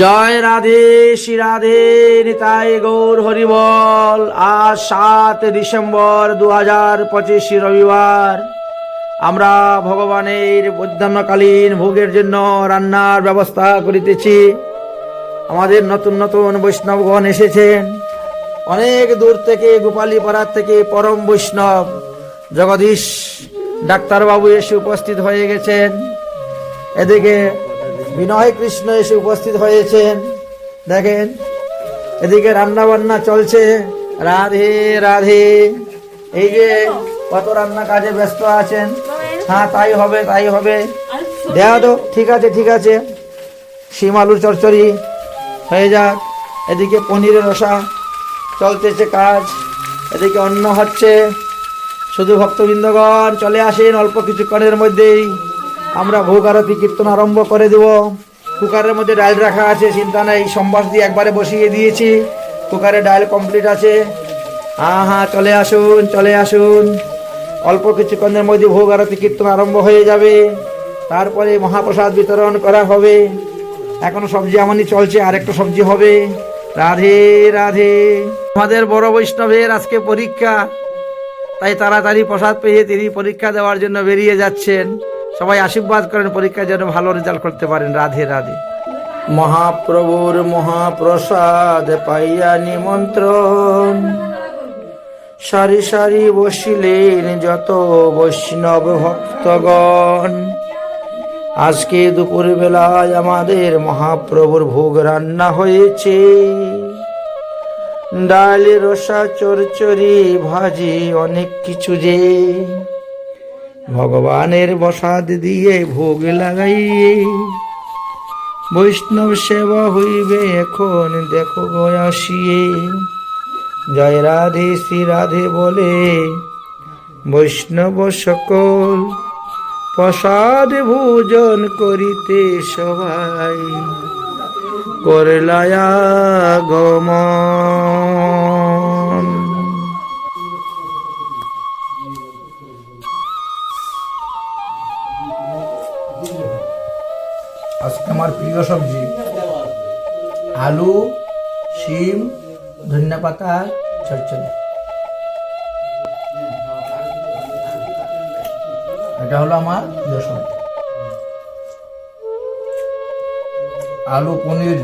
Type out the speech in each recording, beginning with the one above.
জয় রাধে, শ্রী রাধে, নিতাই গৌর হরিবল। আজ সাত ডিসেম্বর দু হাজার পঁচিশ রবিবার। আমরা ভগবানের মধ্যাহ্নকালীন ভোগের জন্য রান্নার ব্যবস্থা করিতেছি। আমাদের নতুন নতুন বৈষ্ণবগণ এসেছেন। অনেক দূর থেকে গোপালীপাড়ার থেকে পরম বৈষ্ণব জগদীশ ডাক্তারবাবু এসে উপস্থিত হয়ে গেছেন। এদিকে বিনয় কৃষ্ণ এসে উপস্থিত হয়েছেন। দেখেন, এদিকে রান্না বান্না চলছে। রাধে রাধে। এই যে কত রান্না কাজে ব্যস্ত আছেন। হ্যাঁ তাই হবে তাই হবে। দেওয়া তো, ঠিক আছে ঠিক আছে। শিম আলুর চচ্চড়ি হয়ে যাক। এদিকে পনিরের রসা চলতেছে কাজ। এদিকে অন্ন হচ্ছে। শুধু ভক্তবৃন্দগণ চলে আসেন অল্প কিছুক্ষণের মধ্যেই। আমরা ভোগ আরতি কীর্তন আরম্ভ করে দেব। কুকারের মধ্যে ডাল রাখা আছে, চিন্তা নেই, সম্বাস দিয়ে একবারে বসিয়ে দিয়েছি। কুকারে ডাল কমপ্লিট আছে। হ্যাঁ হ্যাঁ চলে আসুন চলে আসুন। অল্প কিছুক্ষণের মধ্যে ভোগ আরতি কীর্তন আরম্ভ হয়ে যাবে। তারপরে মহাপ্রসাদ বিতরণ করা হবে। এখনও সবজি আমানি চলছে, আরেকটা সবজি হবে। রাধে রাধে। আমাদের বড় বৈষ্ণবের আজকে পরীক্ষা। তাই তাড়াতাড়ি প্রসাদ পেয়ে তিনি পরীক্ষা দেওয়ার জন্য বেরিয়ে যাচ্ছেন। সবাই আশীর্বাদ করেন পরীক্ষার যেন ভালো রেজাল্ট করতে পারেন। রাধে রাধে। মহাপ্রভুর মহাপ্রসাদ পাইয়া নিমন্ত্রণ। সারি সারি বসিলেন যত বৈষ্ণব ভক্তগণ। আজকে দুপুর বেলায় আমাদের মহাপ্রভুর ভোগ রান্না হয়েছে। ডাল রসা চরচরি ভাজি, অনেক কিছু যে ভগবানের বসাদ দিয়ে ভোগ লাগাইয়ে বৈষ্ণব সেবা হইবে এখন, দেখো গো আসিয়ে জয় রাধে শ্রী রাধে বলে, বৈষ্ণব সকল প্রসাদ ভোজন করিতে সবাই। করলায়া গমন প্রিয় সবজি। আলু, শিম, ধনিয়া পাতা চচ্চড়ি এটা হলো আমার প্রিয় সবজি। আলু, পনির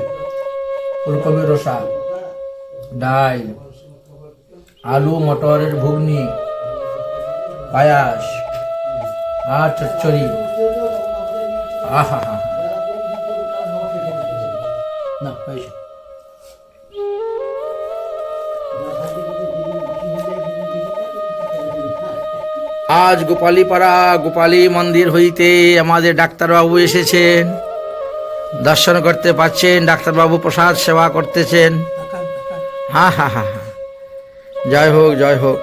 ফুলকপির রসা, ডাল, আলু, মটরের ঘুগনি, পায়াস, আর চচ্চড়ি। আহা হা। আজ গোপালীপাড়া গোপালী মন্দির হইতে আমাদের ডাক্তারবাবু এসেছেন। দর্শন করতে পাচ্ছেন, ডাক্তারবাবু প্রসাদ সেবা করতেছেন। হ্যাঁ হ্যাঁ হ্যাঁ হ্যাঁ জয় হোক জয় হোক।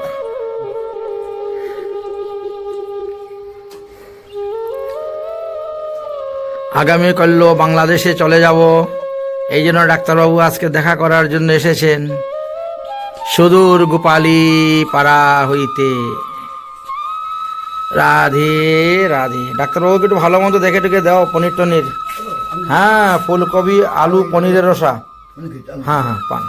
আগামীকাল বাংলাদেশে চলে যাব। এই জন্য ডাক্তারবাবু আজকে দেখা করার জন্য এসেছেন। সুদূর গোপালী পাড়া হইতে। রাধে রাধে। ডাক্তারবাবুকে একটু ভালো মতো দেখে টুকে দাও, পনির টনির। হ্যাঁ ফুলকপি, আলু, পনিরের রসা। হ্যাঁ হ্যাঁ পান।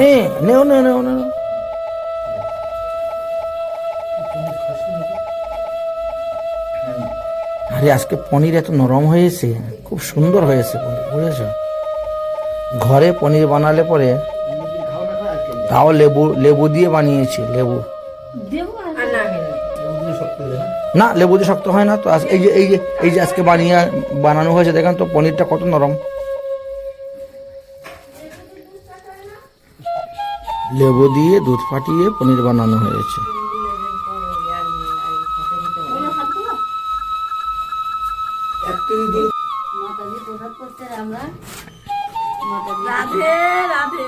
হ্যাঁ নেও নেও নেও নেও আরে আজকে পনির এত নরম হয়েছে, খুব সুন্দর হয়েছে পনির, বুঝেছ? ঘরে পনির বানালে পরে তাও লেবু লেবু দিয়ে বানিয়েছি, লেবু। না, লেবু দিয়ে শক্ত হয় না, তো এই যে এই যে এই যে আজকে বানিয়ে, বানানো হয়েছে, দেখেন তো পনিরটা কত নরম। লেবু দিয়ে দুধ ফাটিয়ে পনির বানানো হয়েছে রাধে রাধে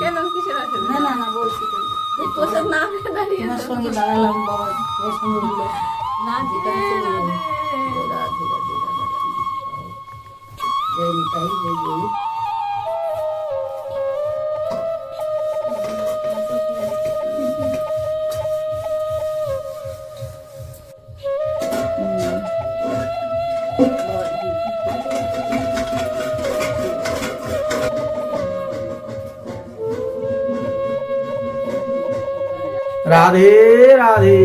কেন কিসের না না না বলছি তো। প্রসাদ না পেয়ে দাঁড়িয়ে তোমার সঙ্গে দাঁড়ালাম বাবা ওর সঙ্গে উঠল না যেটা চলে যাবে রাধে রাধে রাধে রাধে জয় নিতাই জয় গৌর রাধে রাধে।